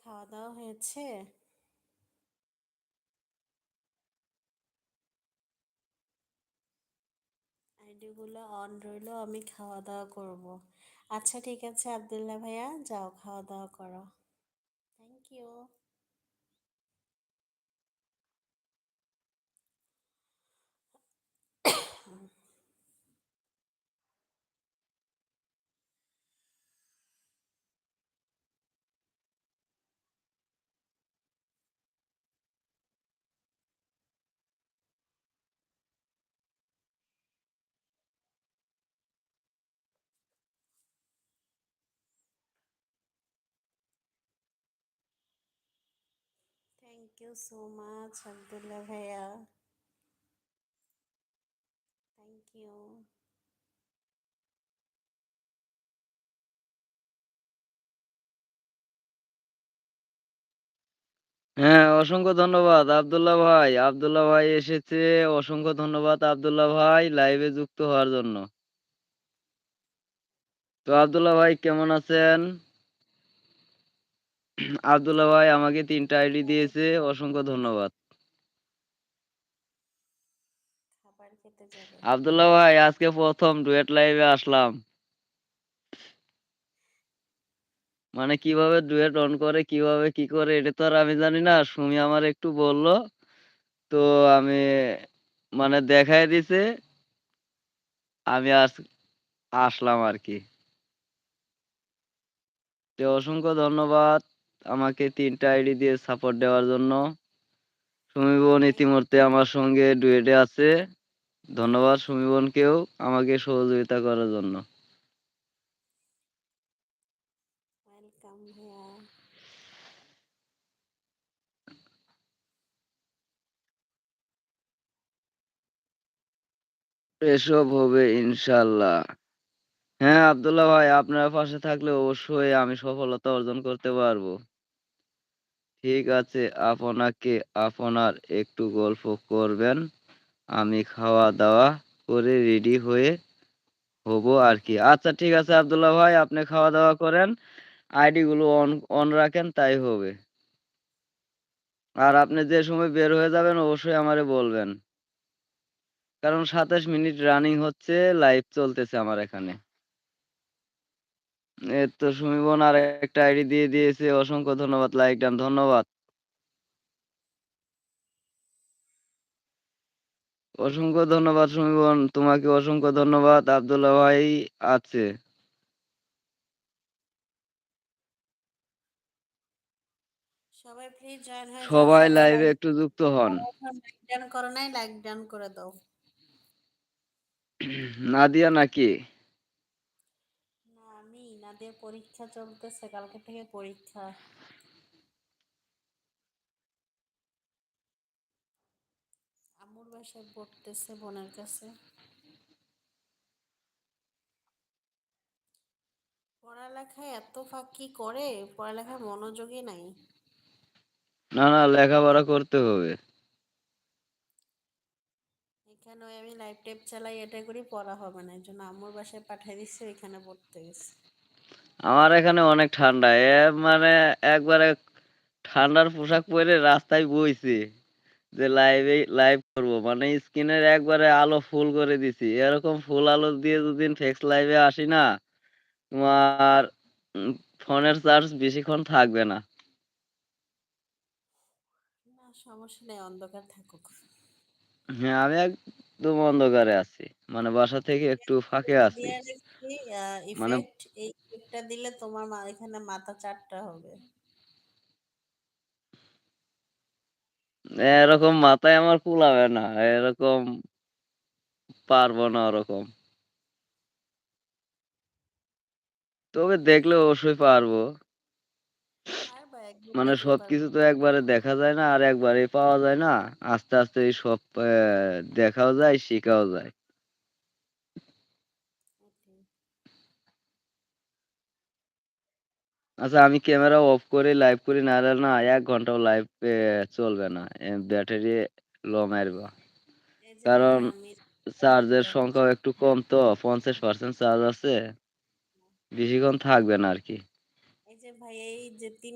খাওয়া দাওয়া হয়েছে? আইডিগুলো অন রইল, আমি খাওয়া দাওয়া করব। আচ্ছা ঠিক আছে, আবদুল্লাহ ভাইয়া, যাও, খাওয়া দাওয়া করো। Thank you thank you so much Abdullah ভাইয়া থ্যাংক ইউ হ্যাঁ অসংখ্য ধন্যবাদ, আবদুল্লাহ ভাই। আবদুল্লাহ ভাই এসেছে, অসংখ্য ধন্যবাদ, আবদুল্লাহ ভাই লাইভে যুক্ত হওয়ার জন্য। তো আবদুল্লাহ ভাই, কেমন আছেন? আবদুল্লাহ ভাই আমাকে তিনটা আইডি দিয়েছে অসংখ্য ধন্যবাদ। আবদুল্লাহ ভাই আজকে প্রথম ডুয়েট লাইভে আসলাম। মানে কীভাবে ডুয়েট অন করে কীভাবে কি করে এটা তো আর আমি জানি না সুমি আমার একটু বলল। তো আমি মানে দেখাই দিছে আমি আজ আসলাম আর কি। তো অসংখ্য ধন্যবাদ। আমাকে তিনটা আইডি দিয়ে সাপোর্ট দেওয়ার জন্য। সুমি বোন ইতিমধ্যে আমার সঙ্গে ডুয়েটে আছে। ধন্যবাদ সুমি বোনকেও আমাকে সহযোগিতা করার জন্য। এসব হবে ইনশাল্লাহ হ্যাঁ আবদুল্লাহ ভাই আপনার পাশে থাকলে অবশ্যই আমি সফলতা অর্জন করতে পারব। ঠিক আছে, আপনাকে আপনার একটু গল্প করবেন। আমি খাওয়া দাওয়া করে রেডি হয়ে হব আর কি আচ্ছা ঠিক আছে আবদুল্লাহ ভাই, আপনি খাওয়া দাওয়া করেন আইডি গুলো অন অন রাখেন, তাই হবে। আর আপনি যে সময় বের হয়ে যাবেন, অবশ্যই আমারে বলবেন। কারণ সাতাশ মিনিট রানিং হচ্ছে লাইভ চলতেছে আমার এখানে। এই তো সুমিবন আর একটা আইডি দিয়ে দিয়েছে অসংখ্য ধন্যবাদ লাইক ডান ধন্যবাদ। অসংখ্য ধন্যবাদ সুমি বোন তোমাকে অসংখ্য ধন্যবাদ আবদুল্লাহ ভাই আছে। সবাই প্লিজ জয়েন হয়ে সবাই লাইভে একটু যুক্ত হন। ডান করো নাই লাইক ডান করে দাও। নাদিয়া নাকি? আমি পরীক্ষা চলতেছে কালকে থেকে পরীক্ষা। আম্মুর বাসায় পড়তেছে বোনের কাছে। পড়ালেখায় এত ফাঁকি করে পড়ালেখায় মনোযোগই নাই। না না লেখাপড়া করতে হবে। এখানে আমি লাইভ টেপ চালাই এটা করি পড়া হবে না। এই জন্য আম্মুর বাসায় পাঠিয়ে দিচ্ছে এখানে পড়তে গেছে। আমার এখানে অনেক ঠান্ডা। এ মানে একবারে ঠান্ডার পোশাক পরে রাস্তায় বইছি যে লাইভে লাইভ করব। মানে স্ক্রিনের একবারে আলো ফুল করে দিছি। এরকম ফুল আলো দিয়ে দুদিন ফেক্স লাইভে আসি না তোমার ফোনের চার্জ বেশিক্ষণ থাকবে না। না সমস্যা নেই অন্ধকার থাকুক। হ্যাঁ আমি একদম অন্ধকারে আছি। মানে বাসা থেকে একটু ফাঁকে আছি। মানে ইফেক্ট এই ইফেক্টটা দিলে তোমার মা এখানে মাথা চারটা হবে? এরকম মাথায় আমার কুলাবে না এরকম পারব না ওরকম। তবে দেখলে অবশ্যই পারব। পারবা একদিন মানে সবকিছু তো একবারে দেখা যায় না আর একবারে পাওয়া যায় না। আস্তে আস্তে এই সব আহ, দেখাও যায় শেখাও যায়। আচ্ছা আমি ক্যামেরা অফ করে লাইভ করি না হলে না এক ঘন্টাও লাইভ চলবে না। ব্যাটারি লো মারব। কারণ চার্জের সংখ্যাও একটু কম তো পঞ্চাশ পার্সেন্ট চার্জ আছে। বেশিক্ষণ থাকবে না আর কি। এই যে ভাই এই যে তিন